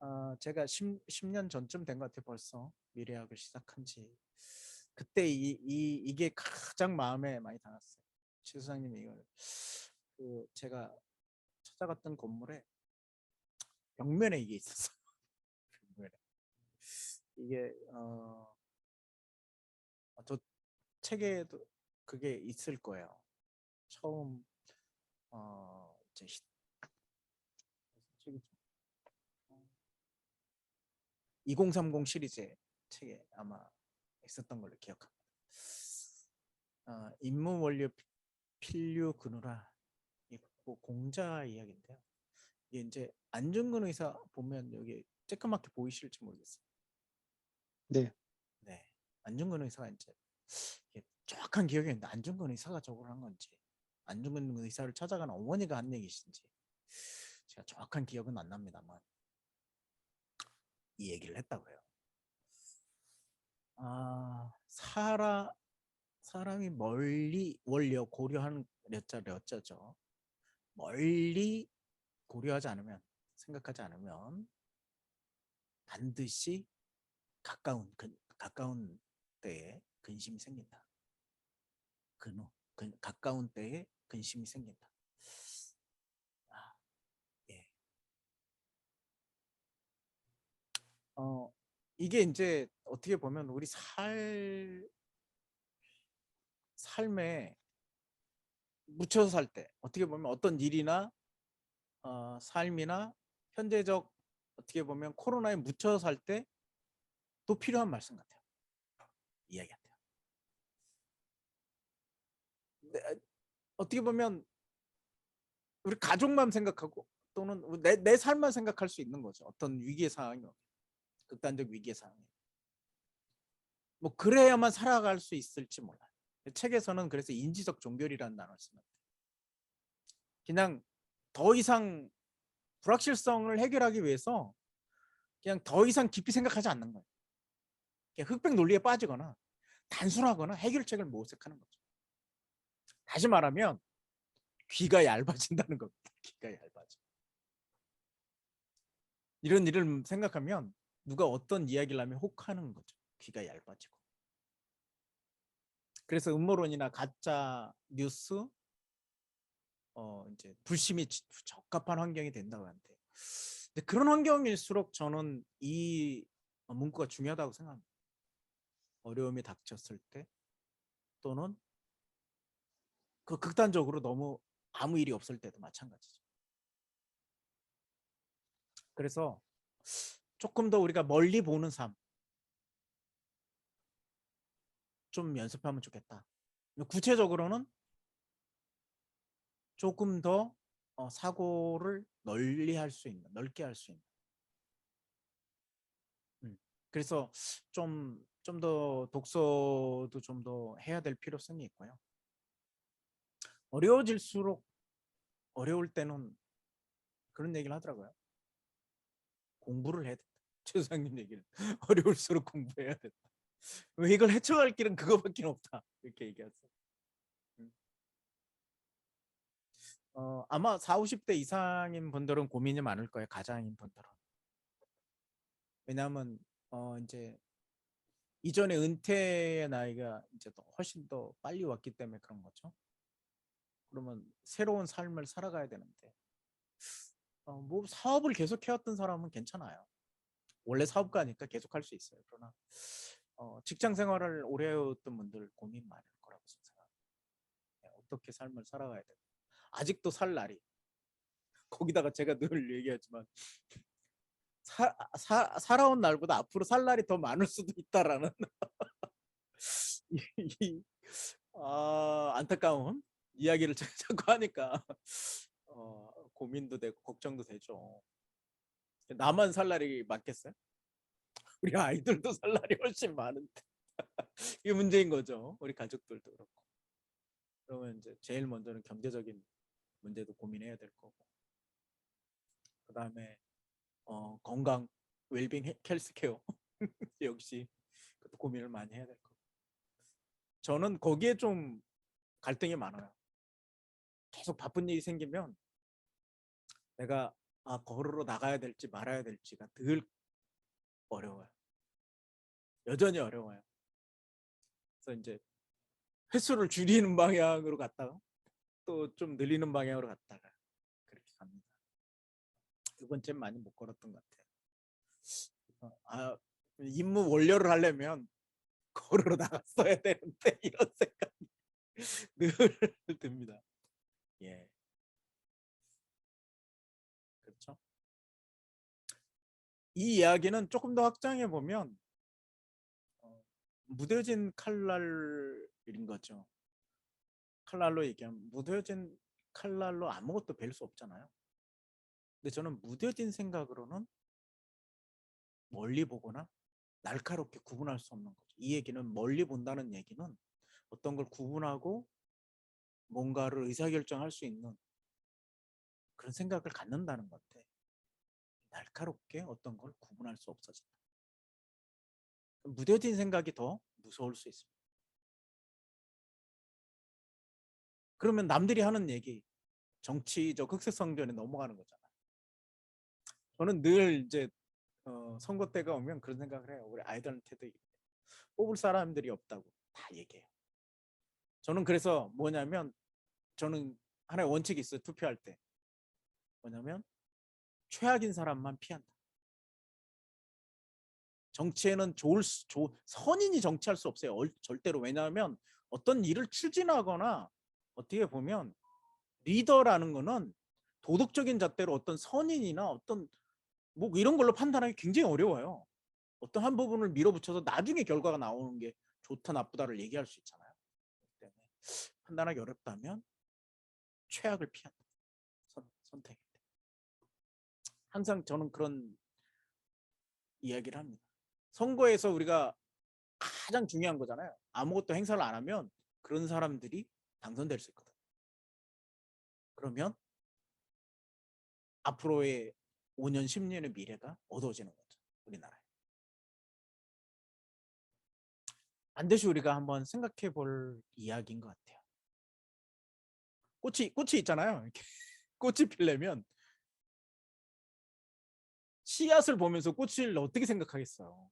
어, 제가 10, 10년 전쯤 된 것 같아요 벌써. 미래학을 시작한 지. 그때 이, 이 이게 가장 마음에 많이 닿았어요. 최 소장님이 이걸 그 제가 찾아갔던 건물에 벽면에 이게 있었어요. 이게 어, 저 책에도 그게 있을 거예요. 처음 어 이제 히- 책이죠. 2030 시리즈의 책에 아마 있었던 걸로 기억합니다. 어, 인문 원료 피- 필류 근우라 이뭐 공자 이야기인데요. 이게 이제 안중근 의사 보면 여기 쬐끄맣게 보이실지 모르겠어요. 네. 네, 안중근 의사가 이제 정확한 기억이 있는데 안중근 의사가 저걸 한 건지 안중근 의사를 찾아간 어머니가 한 얘기신지 제가 정확한 기억은 안 납니다만 이 얘기를 했다고 해요. 아, 사라 사람이 멀리 원려 고려하는 려자 려자죠. 멀리 고려하지 않으면 생각하지 않으면 반드시 가까운 근, 가까운 때에 근심이 생긴다. 근후 근, 가까운 때에 근심이 생긴다. 아, 예. 어 이게 이제 어떻게 보면 우리 살 삶에 묻혀서 살 때 어떻게 보면 어떤 일이나 어, 삶이나 현재적 어떻게 보면 코로나에 묻혀서 살 때 또 필요한 말씀 같아요. 이야기 같아요. 네, 어떻게 보면 우리 가족만 생각하고 또는 내, 내 삶만 생각할 수 있는 거죠. 어떤 위기의 상황이 오면. 극단적 위기의 상황이. 뭐 그래야만 살아갈 수 있을지 몰라요. 책에서는 그래서 인지적 종결이라는 단어를 씁니다. 그냥 더 이상 불확실성을 해결하기 위해서 그냥 더 이상 깊이 생각하지 않는 거예요. 그냥 흑백 논리에 빠지거나 단순하거나 해결책을 모색하는 거죠. 다시 말하면 귀가 얇아진다는 겁니다. 귀가 얇아져. 이런 일을 생각하면 누가 어떤 이야기를 하면 혹하는 거죠. 귀가 얇아지고. 그래서 음모론이나 가짜 뉴스 어 이제 불심이 지- 적합한 환경이 된다고 하는데 근데 그런 환경일수록 저는 이 문구가 중요하다고 생각합니다. 어려움이 닥쳤을 때 또는 그 극단적으로 너무 아무 일이 없을 때도 마찬가지죠. 그래서 조금 더 우리가 멀리 보는 삶 좀 연습하면 좋겠다. 구체적으로는 조금 더 어, 사고를 널리 할 수 있는, 넓게 할 수 있는. 음, 그래서 좀 좀 더 독서도 좀 더 해야 될 필요성이 있고요. 어려워질수록 어려울 때는 그런 얘기를 하더라고요. 공부를 해야 된다. 최소장님 얘기를 어려울수록 공부해야 된다. 왜 이걸 헤쳐갈 길은 그거밖에 없다. 이렇게 얘기했어요. 음. 어, 아마 4, 50대 이상인 분들은 고민이 많을 거예요. 가장인 분들은. 왜냐하면 어, 이제 이전에 은퇴의 나이가 이제 더 훨씬 더 빨리 왔기 때문에 그런 거죠. 그러면 새로운 삶을 살아가야 되는데 어, 뭐 사업을 계속 해왔던 사람은 괜찮아요. 원래 사업가니까 계속 할 수 있어요. 그러나 어, 직장 생활을 오래 해왔던 분들 고민 많을 거라고 생각합니다. 네, 어떻게 삶을 살아가야 돼? 아직도 살 날이 거기다가 제가 늘 얘기하지만 사, 사, 살아온 날보다 앞으로 살 날이 더 많을 수도 있다라는 이, 이, 아, 안타까운 이야기를 자꾸 하니까 어, 고민도 되고 걱정도 되죠. 나만 살 날이 많겠어요? 우리 아이들도 살 날이 훨씬 많은데 이게 문제인 거죠. 우리 가족들도 그렇고. 그러면 이제 제일 먼저는 경제적인 문제도 고민해야 될 거고. 그 다음에 어, 건강, 웰빙, 헬- 헬스케어 역시 그것도 고민을 많이 해야 될 거고. 저는 거기에 좀 갈등이 많아요. 계속 바쁜 일이 생기면 내가 아 걸으러 나가야 될지 말아야 될지가 늘 어려워요. 여전히 어려워요. 그래서 이제 횟수를 줄이는 방향으로 갔다가 또 좀 늘리는 방향으로 갔다가 그렇게 갑니다. 이번 쯤 많이 못 걸었던 것 같아요. 어, 아 임무 원료를 하려면 걸으러 나갔어야 되는데 이런 생각이 늘 듭니다. 예. 이 이야기는 조금 더 확장해 보면 어, 무뎌진 칼날인 거죠. 칼날로 얘기하면 무뎌진 칼날로 아무것도 벨수 없잖아요. 근데 저는 무뎌진 생각으로는 멀리 보거나 날카롭게 구분할 수 없는 거죠. 이 얘기는 멀리 본다는 얘기는 어떤 걸 구분하고 뭔가를 의사결정할 수 있는 그런 생각을 갖는다는 것 같아. 날카롭게 어떤 걸 구분할 수 없어진다. 무뎌진 생각이 더 무서울 수 있습니다. 그러면 남들이 하는 얘기, 정치적 흑색성전에 넘어가는 거잖아요. 저는 늘 이제 어, 선거 때가 오면 그런 생각을 해요. 우리 아이들한테도 뽑을 사람들이 없다고 다 얘기해요. 저는 그래서 뭐냐면 저는 하나의 원칙이 있어요. 투표할 때. 뭐냐면 최악인 사람만 피한다. 정치에는 좋을 수, 좋, 선인이 정치할 수 없어요. 얼- 절대로 왜냐하면 어떤 일을 추진하거나 어떻게 보면 리더라는 거는 도덕적인 잣대로 어떤 선인이나 어떤 뭐 이런 걸로 판단하기 굉장히 어려워요. 어떤 한 부분을 밀어붙여서 나중에 결과가 나오는 게 좋다 나쁘다를 얘기할 수 있잖아요. 판단하기 어렵다면 최악을 피한다. 선, 선택일 때. 항상 저는 그런 이야기를 합니다. 선거에서 우리가 가장 중요한 거잖아요. 아무것도 행사를 안 하면 그런 사람들이 당선될 수 있거든. 그러면 앞으로의 5년, 10년의 미래가 어두워지는 거죠. 우리나라에. 반드시 우리가 한번 생각해 볼 이야기인 것 같아요. 꽃이 꽃이 있잖아요. 이렇게 꽃이 피려면 씨앗을 보면서 꽃을 어떻게 생각하겠어요?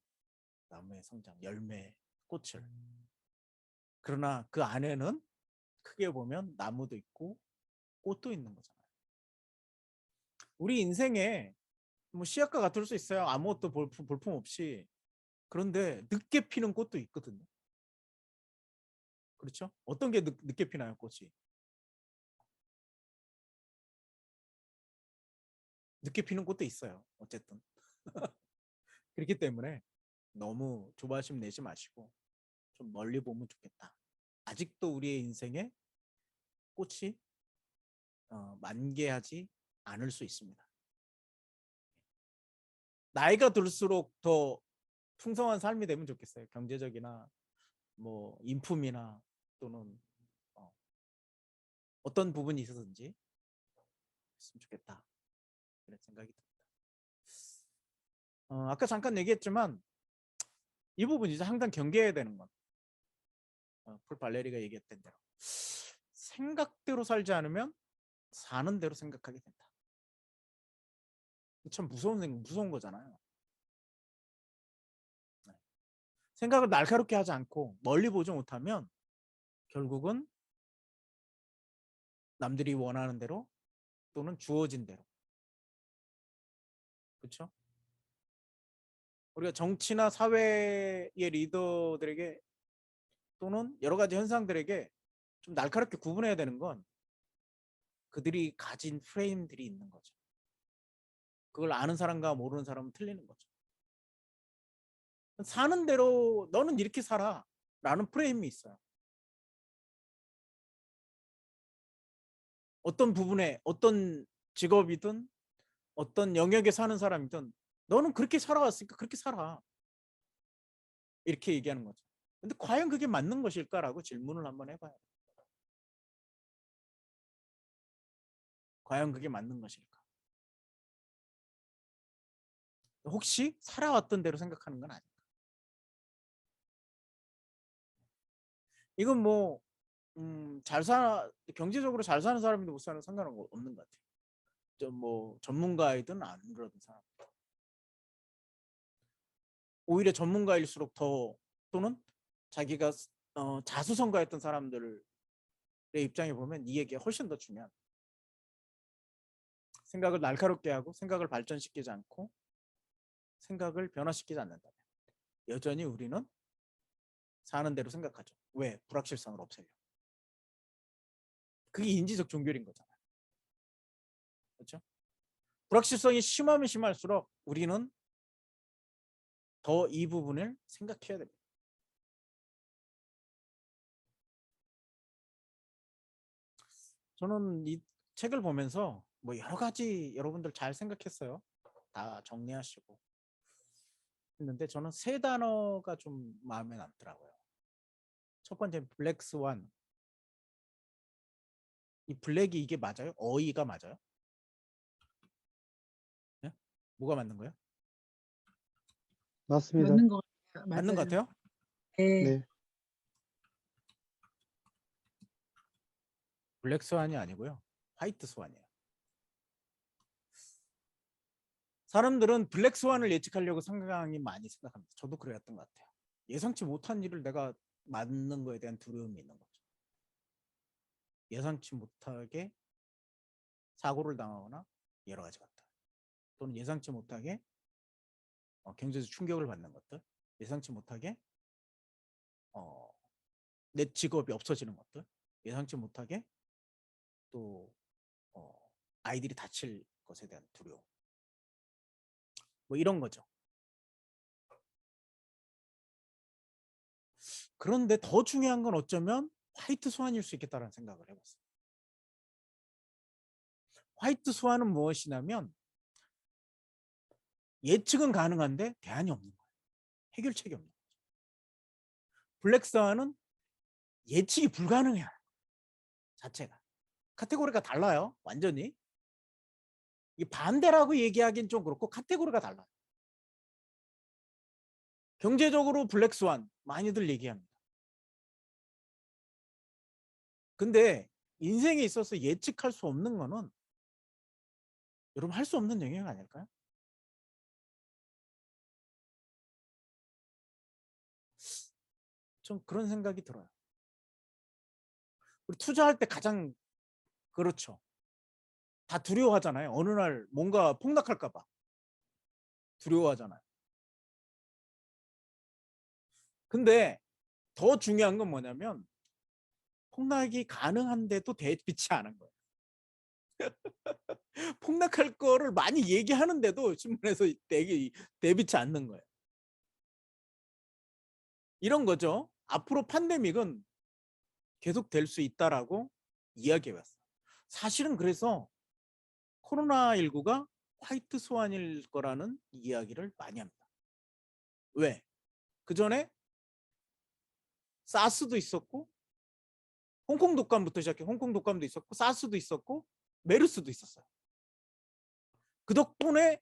나무의 성장, 열매, 꽃을. 그러나 그 안에는 크게 보면 나무도 있고 꽃도 있는 거잖아요. 우리 인생에 뭐 씨앗과 같을 수 있어요. 아무것도 볼품, 볼품 없이. 그런데 늦게 피는 꽃도 있거든요. 그렇죠? 어떤 게 늦, 늦게 피나요, 꽃이? 늦게 피는 꽃도 있어요. 어쨌든. 그렇기 때문에 너무 조바심 내지 마시고 좀 멀리 보면 좋겠다. 아직도 우리의 인생에 꽃이 어, 만개하지 않을 수 있습니다. 나이가 들수록 더 풍성한 삶이 되면 좋겠어요. 경제적이나 뭐 인품이나 또는 어, 어떤 부분이 있어서든지 했으면 좋겠다. 그런 생각이 듭니다. 어, 아까 잠깐 얘기했지만 이 부분이죠. 항상 경계해야 되는 건. 어, 폴 발레리가 얘기했던 대로 생각대로 살지 않으면 사는 대로 생각하게 된다. 참 무서운 생 무서운 거잖아요. 네. 생각을 날카롭게 하지 않고 멀리 보지 못하면 결국은 남들이 원하는 대로 또는 주어진 대로 그렇죠? 우리가 정치나 사회의 리더들에게 또는 여러 가지 현상들에게 좀 날카롭게 구분해야 되는 건 그들이 가진 프레임들이 있는 거죠. 그걸 아는 사람과 모르는 사람은 틀리는 거죠. 사는 대로 너는 이렇게 살아 라는 프레임이 있어요. 어떤 부분에 어떤 직업이든 어떤 영역에 사는 사람이든 너는 그렇게 살아왔으니까 그렇게 살아. 이렇게 얘기하는 거죠. 근데 과연 그게 맞는 것일까라고 질문을 한번 해봐요. 과연 그게 맞는 것일까? 혹시 살아왔던 대로 생각하는 건 아닐까? 이건 뭐, 음, 잘 사, 경제적으로 잘 사는 사람인데 못 사는 상관은 없는 것 같아요. 좀뭐 전문가이든 안 그러던 사람. 오히려 전문가일수록 더 또는 자기가 어, 자수성가했던 사람들의 입장에 보면 이 얘기가 훨씬 더 중요한. 생각을 날카롭게 하고 생각을 발전시키지 않고 생각을 변화시키지 않는다면 여전히 우리는 사는 대로 생각하죠. 왜? 불확실성을 없애려. 그게 인지적 종결인 거잖아요. 그렇죠? 불확실성이 심하면 심할수록 우리는 더 이 부분을 생각해야 됩니다. 저는 이 책을 보면서 뭐 여러 가지 여러분들 잘 생각했어요. 다 정리하시고 했는데 저는 세 단어가 좀 마음에 남더라고요. 첫 번째 블랙 스완. 이 블랙이 이게 맞아요? 어이가 맞아요? 예? 뭐가 맞는 거예요? 맞습니다. 맞는 것 같아요. 맞는 것. 같아요? 네. 네. 블랙 스완이 아니고요. 화이트 스완이에요. 사람들은 블랙 스완을 예측하려고 상당히 많이 생각합니다. 저도 그랬던 것 같아요. 예상치 못한 일을 내가 맞는 거에 대한 두려움이 있는 거죠. 예상치 못하게 사고를 당하거나 여러 가지 것들 또는 예상치 못하게 어, 경제적 충격을 받는 것들 예상치 못하게 어, 내 직업이 없어지는 것들 예상치 못하게 또 어, 아이들이 다칠 것에 대한 두려움 뭐 이런 거죠. 그런데 더 중요한 건 어쩌면 화이트 스완일 수 있겠다라는 생각을 해봤어요. 화이트 스완은 무엇이냐면 예측은 가능한데 대안이 없는 거예요. 해결책이 없는 거죠. 블랙 스완은 예측이 불가능해요. 자체가. 카테고리가 달라요. 완전히. 이 반대라고 얘기하기는 좀 그렇고 카테고리가 달라요. 경제적으로 블랙 스완 많이들 얘기합니다. 근데 인생에 있어서 예측할 수 없는 거는 여러분 할 수 없는 영역 아닐까요? 좀 그런 생각이 들어요. 우리 투자할 때 가장 그렇죠. 다 두려워하잖아요. 어느 날 뭔가 폭락할까 봐. 두려워하잖아요. 근데 더 중요한 건 뭐냐면 폭락이 가능한데도 대비치 않은 거예요. 폭락할 거를 많이 얘기하는데도 신문에서 대기, 대비치 않는 거예요. 이런 거죠. 앞으로 팬데믹은 계속 될 수 있다라고 이야기해 왔어요. 사실은 그래서 코로나19가 화이트 스완일 거라는 이야기를 많이 합니다. 왜? 그 전에 사스도 있었고 홍콩 독감부터 시작해 홍콩 독감도 있었고 사스도 있었고 메르스도 있었어요. 그 덕분에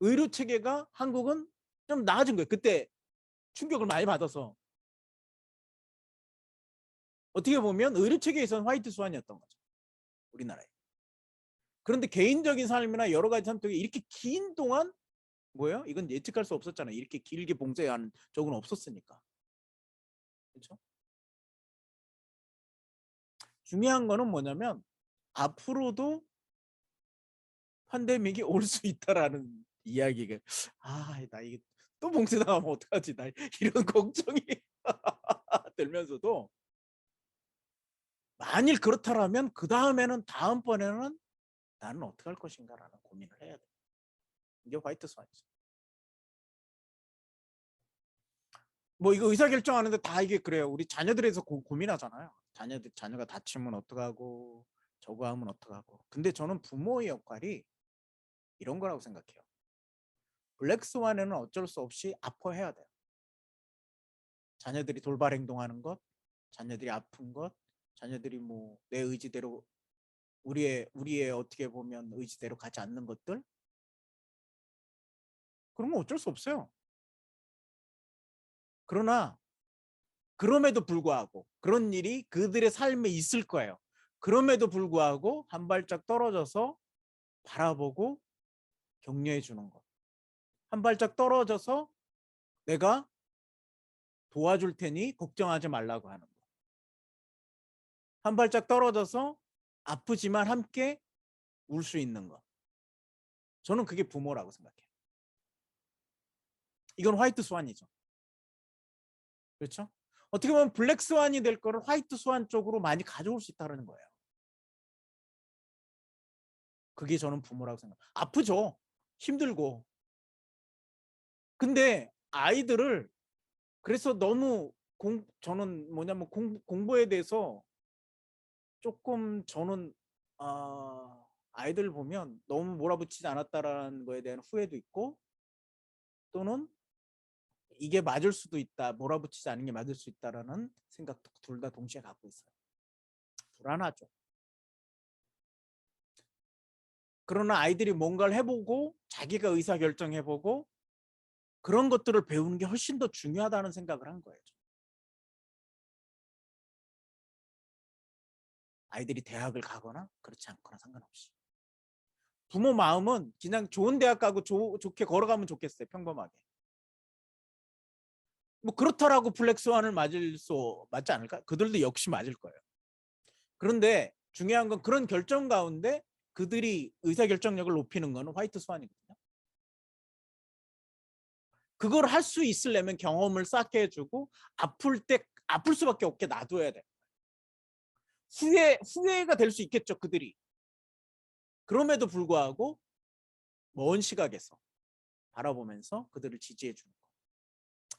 의료 체계가 한국은 좀 나아진 거예요. 그때 충격을 많이 받아서 어떻게 보면 의료 체계에서는 화이트 스완이었던 거죠. 우리나라에. 그런데 개인적인 삶이나 여러 가지 선택이 이렇게 긴 동안 뭐예요? 이건 예측할 수 없었잖아요. 이렇게 길게 봉쇄한 적은 없었으니까. 그렇죠? 중요한 거는 뭐냐면 앞으로도 팬데믹이 올 수 있다라는 이야기가 아, 나 이게 또 봉쇄당하면 어떡하지? 나 이런 걱정이 들면서도 만일 그렇다라면 그 다음에는 다음번에는 나는 어떻게 할 것인가라는 고민을 해야 돼. 이게 화이트 스완이죠. 뭐 이거 의사 결정하는데 다 이게 그래요. 우리 자녀들에서 고, 고민하잖아요. 자녀들 자녀가 다치면 어떡하고 저거 하면 어떡하고. 근데 저는 부모의 역할이 이런 거라고 생각해요. 블랙 스완에는 어쩔 수 없이 아퍼해야 돼요. 자녀들이 돌발 행동하는 것, 자녀들이 아픈 것, 자녀들이 뭐 내 의지대로 우리의 우리의 어떻게 보면 의지대로 가지 않는 것들 건 어쩔 수 없어요. 그러나 그럼에도 불구하고 그런 일이 그들의 삶에 있을 거예요. 그럼에도 불구하고 한 발짝 떨어져서 바라보고 격려해 주는 것. 한 발짝 떨어져서 내가 도와줄 테니 걱정하지 말라고 하는 거. 한 발짝 떨어져서 아프지만 함께 울 수 있는 거. 저는 그게 부모라고 생각해요. 이건 화이트 스완이죠. 그렇죠? 어떻게 보면 블랙 스완이 될 거를 화이트 스완 쪽으로 많이 가져올 수 있다는 거예요. 그게 저는 부모라고 생각. 아프죠. 힘들고. 근데 아이들을 그래서 너무 공 저는 뭐냐면 공, 공부에 대해서 조금 저는 아 아이들 보면 너무 몰아붙이지 않았다라는 거에 대한 후회도 있고 또는 이게 맞을 수도 있다 몰아붙이지 않은 게 맞을 수 있다라는 생각도 둘 다 동시에 갖고 있어요. 불안하죠. 그러나 아이들이 뭔가를 해보고 자기가 의사 결정해보고 그런 것들을 배우는 게 훨씬 더 중요하다는 생각을 한 거예요. 아이들이 대학을 가거나 그렇지 않거나 상관없이. 부모 마음은 그냥 좋은 대학 가고 조, 좋게 걸어가면 좋겠어요 평범하게. 뭐 그렇다라고 블랙스완을 맞을 수 맞지 않을까? 그들도 역시 맞을 거예요. 그런데 중요한 건 그런 결정 가운데 그들이 의사결정력을 높이는 거는 화이트 스완이거든요. 그걸 할 수 있으려면 경험을 쌓게 해주고 아플 때 아플 수밖에 없게 놔둬야 돼 후회 후회가 될 수 있겠죠 그들이. 그럼에도 불구하고 먼 시각에서 바라보면서 그들을 지지해 주는 거.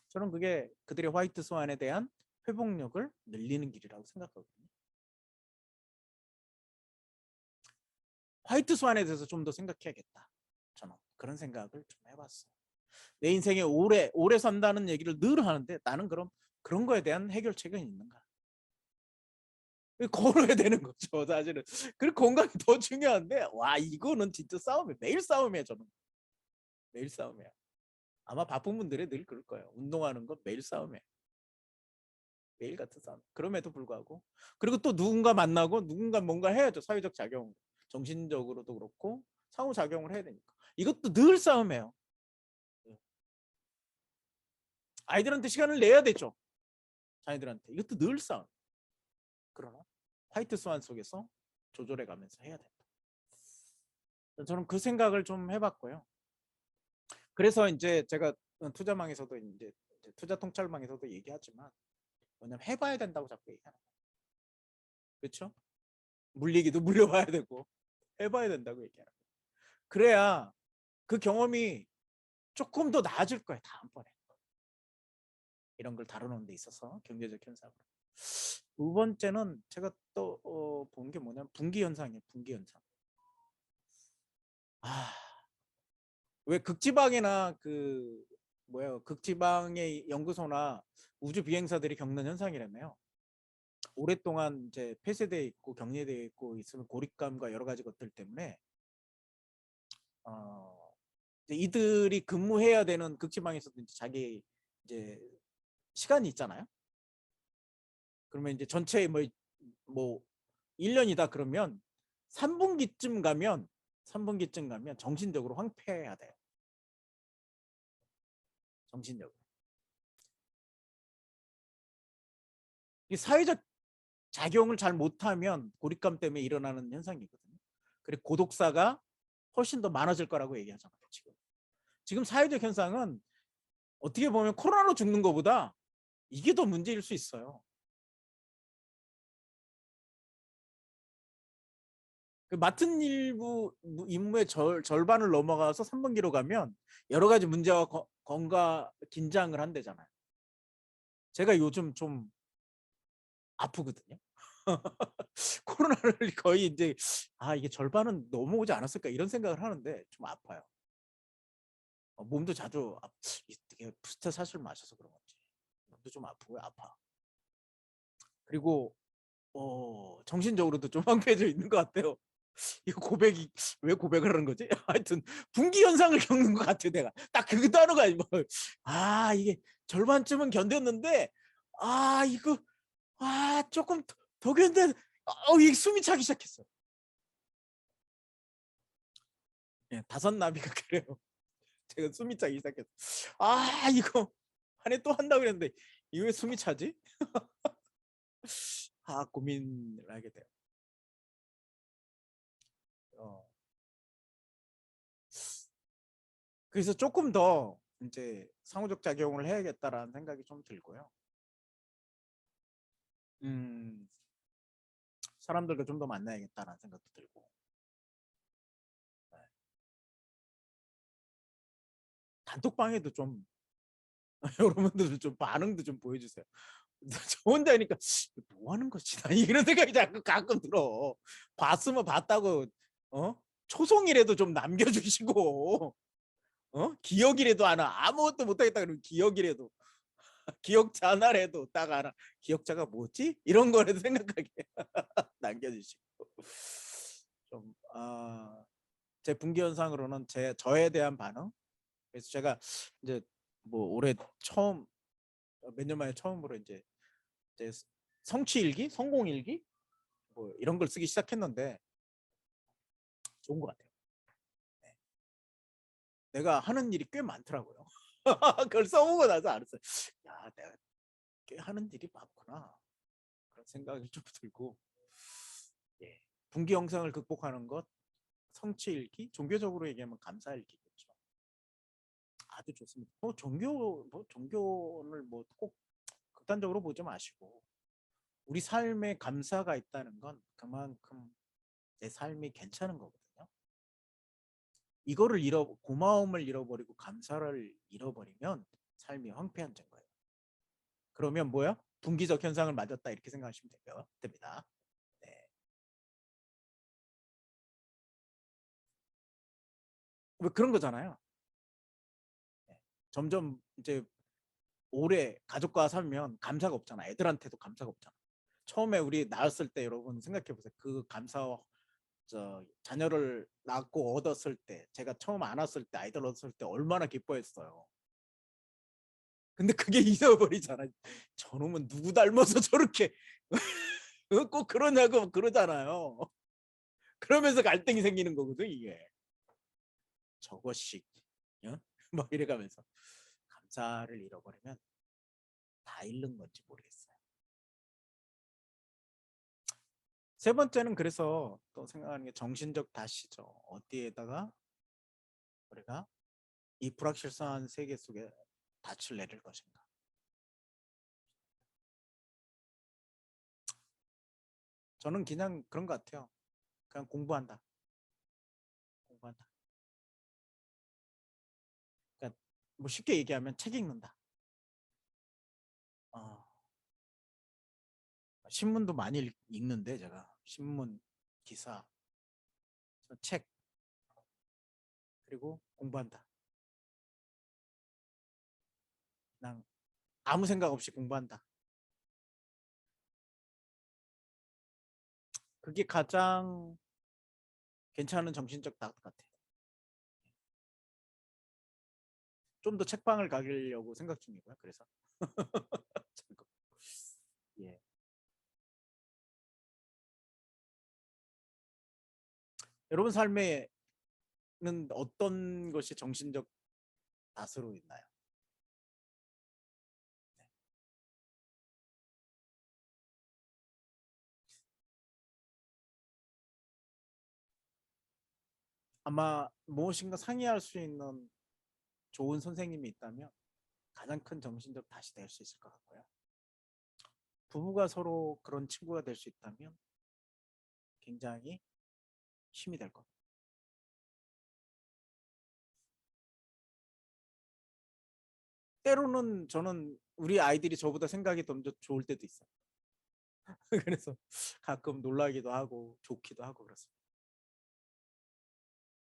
저는 그게 그들의 화이트 스완에 대한 회복력을 늘리는 길이라고 생각하거든요. 화이트 스완에 대해서 좀 더 생각해야겠다. 저는 그런 생각을 좀 해봤어요. 내 인생에 오래 오래 산다는 얘기를 늘 하는데 나는 그럼 그런 거에 대한 해결책은 있는가 걸어야 되는 거죠 사실은. 그리고 건강이 더 중요한데 와 이거는 진짜 싸움이에요 매일 싸움이에요 저는. 매일 싸움이에요 아마 바쁜 분들이 늘 그럴 거예요. 운동하는 건 매일 싸움이에요 매일 같은 싸움. 그럼에도 불구하고. 그리고 또 누군가 만나고 누군가 뭔가 해야죠 사회적 작용 정신적으로도 그렇고 상호작용을 해야 되니까. 이것도 늘 싸움이에요. 아이들한테 시간을 내야 되죠. 자기들한테. 이것도 늘 싸움. 그러나 화이트 스완 속에서 조절해 가면서 해야 된다. 저는 그 생각을 좀 해봤고요. 그래서 이제 제가 투자망에서도 이제 투자 통찰망에서도 얘기하지만 뭐냐면 해봐야 된다고 자꾸 얘기하는 거예요. 그렇죠? 물리기도 물려봐야 되고 해봐야 된다고 얘기하는 거예요. 그래야 그 경험이 조금 더 나아질 거예요. 다음번에. 이런 걸 다루는 데 있어서 경제적 현상으로. 두 번째는 제가 또 어, 본게 뭐냐면 분기 현상이에요. 분기 현상. 아, 왜 극지방이나 그 뭐야 극지방의 연구소나 우주 비행사들이 겪는 현상이라며요. 오랫동안 이제 폐쇄되어 있고 격리되어 있고 있으면 고립감과 여러 가지 것들 때문에 어, 이들이 근무해야 되는 극지방에서도 이제 자기 이제 시간이 있잖아요. 그러면 이제 전체 뭐, 뭐 1년이다 그러면 3분기쯤 가면 3분기쯤 가면 정신적으로 황폐해야 돼요. 정신적으로. 이 사회적 작용을 잘 못하면 고립감 때문에 일어나는 현상이거든요. 그리고 고독사가 훨씬 더 많아질 거라고 얘기하잖아요. 지금. 지금 사회적 현상은 어떻게 보면 코로나로 죽는 것보다 이게 더 문제일 수 있어요. 그 맡은 일부 임무의 절, 절반을 넘어가서 3분기로 가면 여러 가지 문제와 거, 건강 긴장을 한대잖아요. 제가 요즘 좀 아프거든요. 코로나를 거의 이제 아 이게 절반은 넘어오지 않았을까 이런 생각을 하는데 좀 아파요. 어, 몸도 자주 아, 이게 부스터 사실 마셔서 그런 건지 몸도 좀 아프고 아파. 그리고 어, 정신적으로도 좀 황폐해져 있는 것 같아요. 이거 고백이 왜 고백을 하는 거지? 하여튼 분기 현상을 겪는 것 같아요 내가 딱 그 단어가 뭐, 아 이게 절반쯤은 견뎠는데 아 이거 아 조금 더, 더 견뎌 어이 숨이 차기 시작했어 예, 다섯 나비가 그래요. 제가 숨이 차기 시작했어. 아 이거 한 해 또 한다고 그랬는데 이거 왜 숨이 차지? 아 고민을 하게 돼요. 어. 그래서 조금 더 이제 상호적 작용을 해야겠다라는 생각이 좀 들고요. 음, 사람들과 좀더 만나야겠다라는 생각도 들고. 네. 단톡방에도 좀 여러분들도 좀 반응도 좀 보여주세요. 저 혼자니까 뭐 하는 거지? 나 이런 생각이 자꾸 가끔 들어. 봤으면 봤다고 어 초송이라도 좀 남겨주시고 어? 기억이라도 하나. 아무것도 못하겠다 그러면 기억이라도. 기억자 하나라도 딱 하나. 기억자가 뭐지? 이런 거라도 생각하게 남겨주시고. 좀 아 제 분기 현상으로는 제 저에 대한 반응? 그래서 제가 이제 뭐 올해 처음 몇 년 만에 처음으로 이제, 이제 성취 일기, 성공 일기? 뭐 이런 걸 쓰기 시작했는데 좋은 것 같아요. 네. 내가 하는 일이 꽤 많더라고요. 그걸 써보고 나서 알았어요. 야, 내가 꽤 하는 일이 많구나. 그런 생각이 좀 들고, 예. 분기 영상을 극복하는 것, 성취 일기, 종교적으로 얘기하면 감사 일기겠죠. 아주 좋습니다. 뭐 종교, 뭐 종교를 뭐 꼭 극단적으로 보지 마시고, 우리 삶에 감사가 있다는 건 그만큼 내 삶이 괜찮은 거거든요. 이거를 잃어 고마움을 잃어버리고 감사를 잃어버리면 삶이 황폐한 증거예요. 그러면 뭐야? 분기적 현상을 맞았다 이렇게 생각하시면. 됩니다. 네. 왜 그런 거잖아요. 네. 점점 이제 오래 가족과 살면 감사가 없잖아. 애들한테도 감사가 없잖아. 처음에 우리 낳았을 때 여러분 생각해 보세요. 그 감사 저 자녀를 낳고 얻었을 때 제가 처음 안았을 때 아이들 얻었을 때 얼마나 기뻐했어요. 근데 그게 잊어버리잖아. 저놈은 누구 닮아서 저렇게 꼭 그러냐고 그러잖아요. 그러면서 갈등이 생기는 거거든 이게. 저것이 어? 막 이래가면서 감사를 잃어버리면 다 잃는 건지 모르겠어요. 세 번째는 그래서 또 생각하는 게 정신적 다시죠. 어디에다가 우리가 이 불확실성한 세계 속에 닻을 내릴 것인가. 저는 그냥 그런 것 같아요. 그냥 공부한다. 공부한다. 그러니까 뭐 쉽게 얘기하면 책 읽는다. 어. 신문도 많이 읽- 읽는데 제가 신문, 기사, 저책 그리고 공부한다. 그냥 아무 생각 없이 공부한다. 그게 가장 괜찮은 정신적 닭 같아요. 좀더 책방을 가려고 생각 중이고요. 그래서 여러분 삶에는 어떤 것이 정신적 낫으로 있나요? 네. 아마 무엇인가 상의할 수 있는 좋은 선생님이 있다면 가장 큰 정신적 탓이 될수 있을 것 같고요. 부부가 서로 그런 친구가 될 수 있다면 굉장히 힘이 될 겁니다. 때로는 저는 우리 아이들이 저보다 생각이 좀더 좋을 때도 있어요. 그래서 가끔 놀라기도 하고 좋기도 하고 그렇습니다.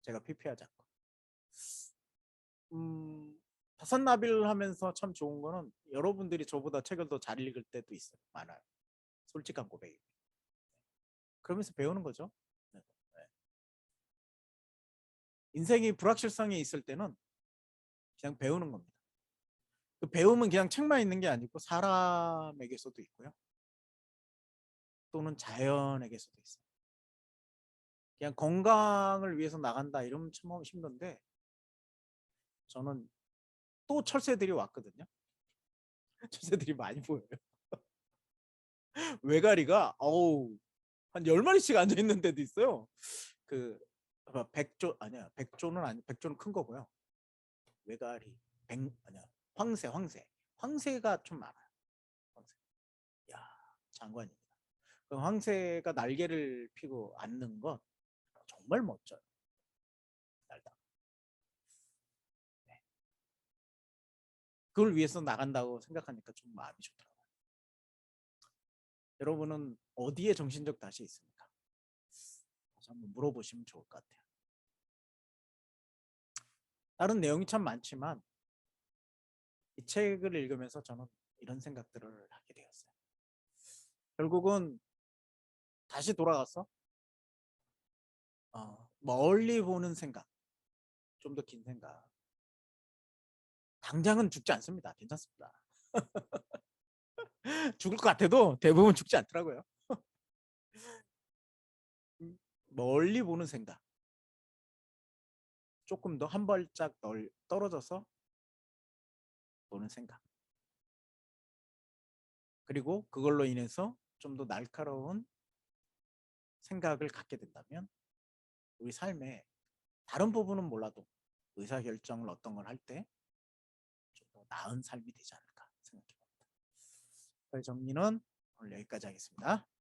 제가 피폐하지 않고. 음, 다섯 나비를 하면서 참 좋은 거는 여러분들이 저보다 책을 더 잘 읽을 때도 있어요. 많아요. 솔직한 고백이. 그러면서 배우는 거죠. 인생이 불확실성이 있을 때는 그냥 배우는 겁니다. 그 배움은 그냥 책만 있는 게 아니고 사람에게서도 있고요. 또는 자연에게서도 있어요. 그냥 건강을 위해서 나간다 이러면 참 힘든데 저는 또 철새들이 왔거든요. 철새들이 많이 보여요. 외가리가 어우 한 10마리씩 앉아 있는 데도 있어요. 그 백조 아니야. 백조는 아니 백조는 큰 거고요. 외가리 백 아니야. 황새 황새. 황새가 좀 많아요. 황새. 야, 장관입니다. 그 황새가 날개를 피고 앉는 것 정말 멋져요. 날다. 네. 그걸 위해서 나간다고 생각하니까 좀 마음이 좋더라고요. 여러분은 어디에 정신적 탓이 있습니까? 다시 한번 물어보시면 좋을 것 같아요. 다른 내용이 참 많지만 이 책을 읽으면서 저는 이런 생각들을 하게 되었어요. 결국은 다시 돌아가서 어, 멀리 보는 생각, 좀 더 긴 생각. 당장은 죽지 않습니다. 괜찮습니다. 죽을 것 같아도 대부분 죽지 않더라고요. 멀리 보는 생각. 조금 더 한 발짝 널 떨어져서 보는 생각. 그리고 그걸로 인해서 좀 더 날카로운 생각을 갖게 된다면 우리 삶의 다른 부분은 몰라도 의사 결정을 어떤 걸 할 때 좀 더 나은 삶이 되지 않을까 생각해 봅니다. 정리는 오늘 여기까지 하겠습니다.